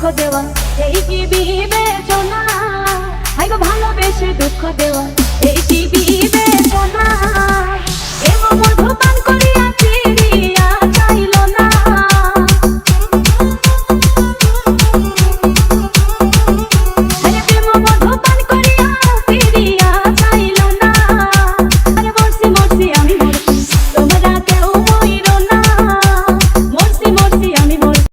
দুঃখ দেওয়া এই কি বিবেচনা? ভালোবেসে দুঃখ দেওয়া।